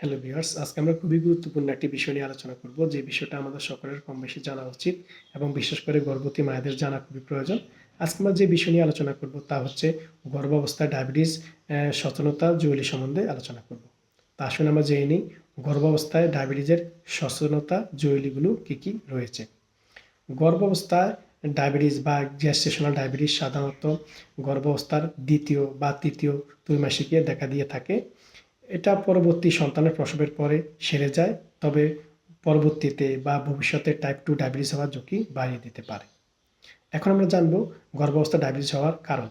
Hello viewers আজকে আমরা খুবই গুরুত্বপূর্ণ একটি বিষয় নিয়ে আলোচনা করব, যে বিষয়টা আমাদের সকলের কম বেশি জানা উচিত এবং বিশেষ করে গর্ভবতী মায়েদের জানা খুবই প্রয়োজন। আজকে আমরা যে বিষয় নিয়ে আলোচনা করব তা হচ্ছে গর্ভাবস্থায় ডায়াবেটিস সচেতনতা জৈলি সম্বন্ধে আলোচনা করব। তা আসুন আমরা জেনে নিই গর্ভাবস্থায় ডায়াবেটিসের সচেতনতা জৈলিগুলো কী কী রয়েছে। গর্ভাবস্থায় ডায়াবেটিস বা গ্যাস্ট্রেশনাল ডায়াবেটিস সাধারণত গর্ভাবস্থার দ্বিতীয় বা তৃতীয় ত্রৈমাসিকে দেখা দিয়ে থাকে। এটা পরবর্তী সন্তানের প্রসবের পরে সেরে যায়, তবে পরবর্তীতে বা ভবিষ্যতে টাইপ টু ডায়াবেটিস হওয়ার ঝুঁকি বাড়িয়ে দিতে পারে। এখন আমরা জানব গর্ভাবস্থা ডায়াবেটিস হওয়ার কারণ।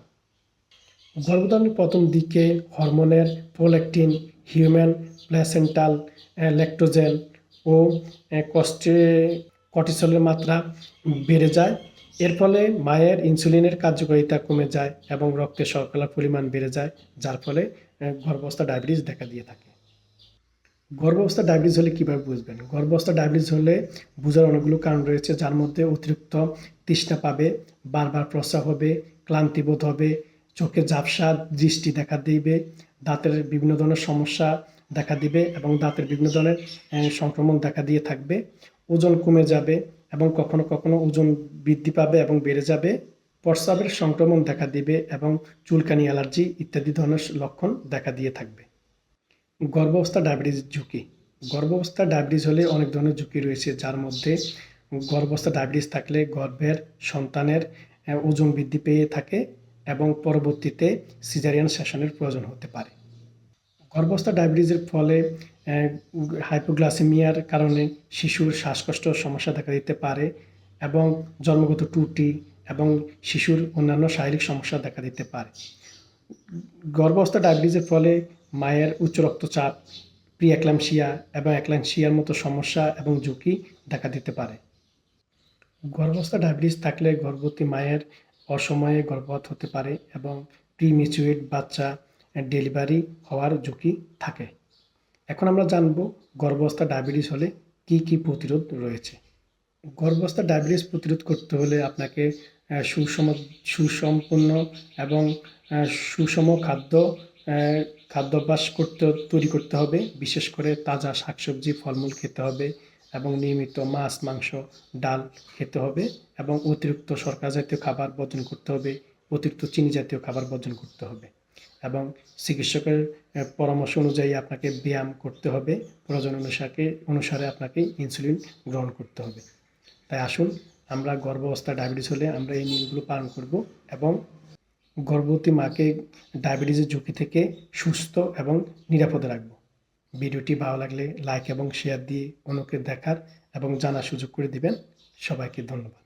গর্ভধারণের প্রথম দিকে হরমোনের প্রোল্যাকটিন হিউম্যান প্ল্যাসেন্টাল ল্যাক্টোজেন ও কস্টে কর্টিসলের মাত্রা বেড়ে যায়। এর ফলে মায়ের ইনসুলিনের কার্যকারিতা কমে যায় এবং রক্তে শর্করার পরিমাণ বেড়ে যায়, যার ফলে গর্ভাবস্থা ডায়াবেটিস দেখা দিয়ে থাকে। গর্ভাবস্থা ডায়াবেটিস হলে কীভাবে বুঝবেন? গর্ভাবস্থা ডায়াবেটিস হলে বোঝার অনেকগুলো কারণ রয়েছে, যার মধ্যে অতিরিক্ত তৃষ্ণা পাবে, বারবার প্রস্রাব হবে ক্লান্তিবোধ হবে, চোখে ঝাপসা দৃষ্টি দেখা দিবে, দাঁতের বিভিন্ন ধরনের সমস্যা দেখা দিবে এবং দাঁতের বিভিন্ন ধরনের সংক্রমণ দেখা দিয়ে থাকবে। ওজন কমে যাবে এবং কখনো কখনো ওজন বৃদ্ধি পাবে এবং বেড়ে যাবে। প্রস্রাবের সংক্রমণ দেখা দিবে এবং চুলকানি, অ্যালার্জি ইত্যাদি ধরনের লক্ষণ দেখা দিয়ে থাকবে। গর্ভাবস্থা ডায়াবেটিস ঝুঁকি। গর্ভাবস্থা ডায়াবেটিস হলে অনেক ধরনের ঝুঁকি রয়েছে, যার মধ্যে গর্ভাবস্থা ডায়াবেটিস থাকলে গর্ভের সন্তানের ওজন বৃদ্ধি পেয়ে থাকে এবং পরবর্তীতে সিজারিয়ান সেশনের প্রয়োজন হতে পারে। গর্ভাবস্থা ডায়াবেটিসের ফলে হাইপোগ্লাসেমিয়ার কারণে শিশুর শ্বাসকষ্ট সমস্যা দেখা দিতে পারে এবং জন্মগত ত্রুটি এবং শিশুর অন্যান্য শারীরিক সমস্যা দেখা দিতে পারে। গর্ভাবস্থা ডায়াবেটিসের ফলে মায়ের উচ্চ রক্তচাপ প্রি অ্যাক্লামশিয়া এবং অ্যাক্লামশিয়ার মতো সমস্যা এবং ঝুঁকি দেখা দিতে পারে। গর্ভাবস্থা ডায়াবেটিস থাকলে গর্ভবতী মায়ের অসময়ে গর্ভপাত হতে পারে এবং প্রিমিচুয়েট বাচ্চা ডেলিভারি হওয়ার ঝুঁকি থাকে। এখন আমরা জানব গর্ভাবস্থা ডায়াবেটিস হলে কি কি প্রতিরোধ রয়েছে। গর্ভাবস্থা ডায়াবেটিস প্রতিরোধ করতে হলে আপনাকে সুষম, সুসম্পন্ন এবং সুষম খাদ্য খাদ্যাভ্যাস করতে, তৈরি করতে হবে। বিশেষ করে তাজা শাকসবজি, ফলমূল খেতে হবে এবং নিয়মিত মাছ, মাংস, ডাল খেতে হবে এবং অতিরিক্ত শর্করা জাতীয় খাবার বর্জন করতে হবে, অতিরিক্ত চিনি জাতীয় খাবার বর্জন করতে হবে এবং চিকিৎসকের পরামর্শ অনুযায়ী আপনাকে ব্যায়াম করতে হবে। প্রয়োজন অনুসারে অনুসারে আপনাকে ইনসুলিন গ্রহণ করতে হবে। তাই আসুন, আমরা গর্ভ অবস্থায় ডায়াবেটিস হলে আমরা এই নিয়মগুলো পালন করব এবং গর্ভবতী মাকে ডায়াবেটিসের ঝুঁকি থেকে সুস্থ এবং নিরাপদে রাখব। ভিডিওটি ভালো লাগলে লাইক এবং শেয়ার দিয়ে অন্যকে দেখার এবং জানার সুযোগ করে দিবেন। সবাইকে ধন্যবাদ।